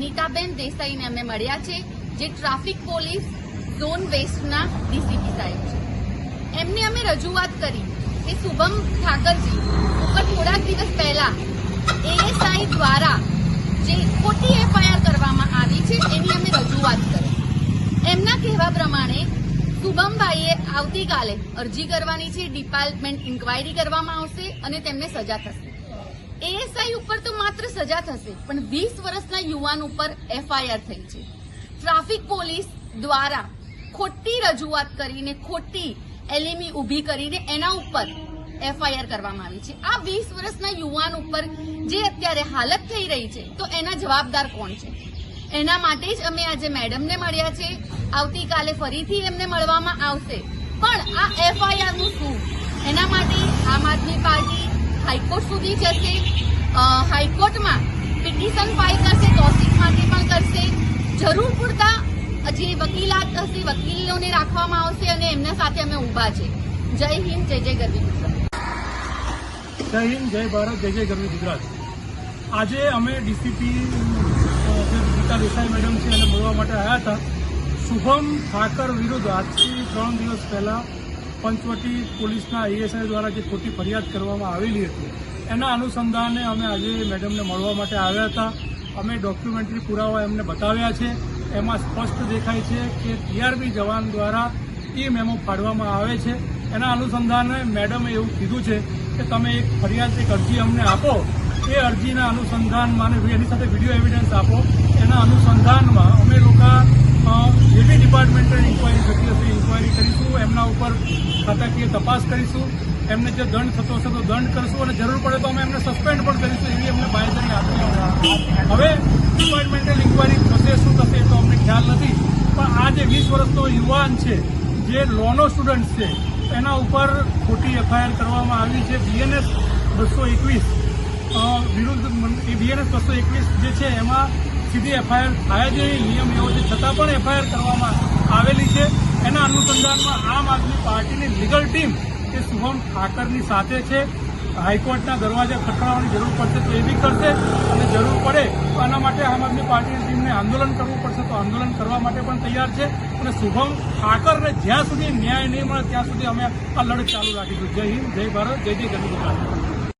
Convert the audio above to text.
ગીતાબેન દેસાઈને અમે મળ્યા છે, જે ટ્રાફિક પોલીસ ઝોન વેસ્ટના ડીસીપી સાહેબ છે. એમને અમે રજૂઆત કરી કે શુભમ ઠાકરજી ઉપર થોડાક દિવસ પહેલા એએસઆઈ દ્વારા જે ખોટી એફઆઈઆર કરવામાં આવી છે, એની અમે રજૂઆત કરી. એમના કહેવા પ્રમાણે શુભમભાઈએ આવતીકાલે અરજી કરવાની છે, ડિપાર્ટમેન્ટ ઇન્ક્વાયરી કરવામાં આવશે અને તેમને સજા થશે. એએસઆઈ ઉપર તો માત્ર સજા થશે, પણ વીસ વર્ષના યુવાન ઉપર એફઆઈઆર થઈ છે. ટ્રાફિક પોલીસ દ્વારા ખોટી રજૂઆત કરીને, ખોટી એલએમઈ ઊભી કરીને એના ઉપર એફઆઈઆર કરવામાં આવી છે. આ વીસ વર્ષના યુવાન ઉપર જે અત્યારે હાલત થઈ રહી છે, તો એના જવાબદાર કોણ છે? એના માટે જ અમે આજે મેડમને મળ્યા છે. આવતીકાલે ફરીથી એમને મળવામાં આવશે. પણ આ એફઆઈઆરનું શું? એના માટે આમ આદમી પાર્ટી હાઈકોર્ટ સુધી જશે. હાઈકોર્ટમાં પિટિશન ફાઇલ કરશે તોસિક માટે પણ કરશે. જરૂર પૂરતા જે વકીલાત હશે, વકીલોને રાખવામાં આવશે અને એમના સાથે અમે ઊભા છે. જય હિન્દ, જય જય ગરવી ગુજરાત. જય હિન્દ, જય ભારત, જય જય ગરવી ગુજરાત. આજે અમે ડીસીપી ગીતા દેસાઈ મેડમ છે એને મળવા માટે આવ્યા હતા. શુભમ ઠાકર વિરુદ્ધ આજથી ત્રણ દિવસ પહેલા પંચવટી પોલીસના એએસઆઈ દ્વારા જે ખોટી ફરિયાદ કરવામાં આવેલી હતી, એના અનુસંધાને અમે આજે મેડમને મળવા માટે આવ્યા હતા. અમે ડોક્યુમેન્ટરી પુરાવા એમને બતાવ્યા છે. એમાં સ્પષ્ટ દેખાય છે કે ટીઆરબી જવાન દ્વારા એ મેમો ફાડવામાં આવે છે. એના અનુસંધાને મેડમે એવું કીધું છે કે તમે એક ફરિયાદ, એક અરજી અમને આપો. એ અરજીના અનુસંધાનમાં માને એની સાથે વીડિયો એવિડન્સ આપો. એના અનુસંધાનમાં અમે લોકો અ, જે બી ડિપાર્ટમેન્ટલ ઇન્કવાયરી થતી હશે ઇન્કવાયરી કરીશું એમના ઉપર ખાતાકીય તપાસ કરીશું, એમને જે દંડ થતો હશે તો દંડ કરશું અને જરૂર પડે તો અમે એમને સસ્પેન્ડ પણ કરીશું, એવી અમને બાંયધરી આપી હવે ડિપાર્ટમેન્ટલ ઇન્કવાયરી થશે, શું થશે એ તો અમને ખ્યાલ નથી, પણ આ જે વીસ વર્ષનો યુવાન છે, જે લોનો સ્ટુડન્ટ છે, એના ઉપર ખોટી એફઆઈઆર કરવામાં આવી છે. બીએનએસ બસો એકવીસ વિરુદ્ધ એ બીએનએસ બસો એકવીસ જે છે, એમાં સીધી એફઆઈઆર થાય જ નિયમ એવો છે. છતાં પણ એફઆઈઆર કરવામાં આવેલી છે. અનુસંધાનમાં આમ આદમી પાર્ટીની લીગલ ટીમ એ શુભમ ઠાકરની સાથે છે. હાઈકોર્ટના દરવાજા ખખડાવવાની જરૂર પડશે તો એ બી કરશે અને જરૂર પડે તો આના માટે આમ આદમી પાર્ટીની ટીમને આંદોલન કરવું પડશે તો આંદોલન કરવા માટે પણ તૈયાર છે. અને શુભમ ઠાકરને જ્યાં સુધી ન્યાય નહીં મળે ત્યાં સુધી અમે આ લડત ચાલુ રાખીશું. જય હિન્દ, જય ભારત, જય જય ગરવી ગુજરાત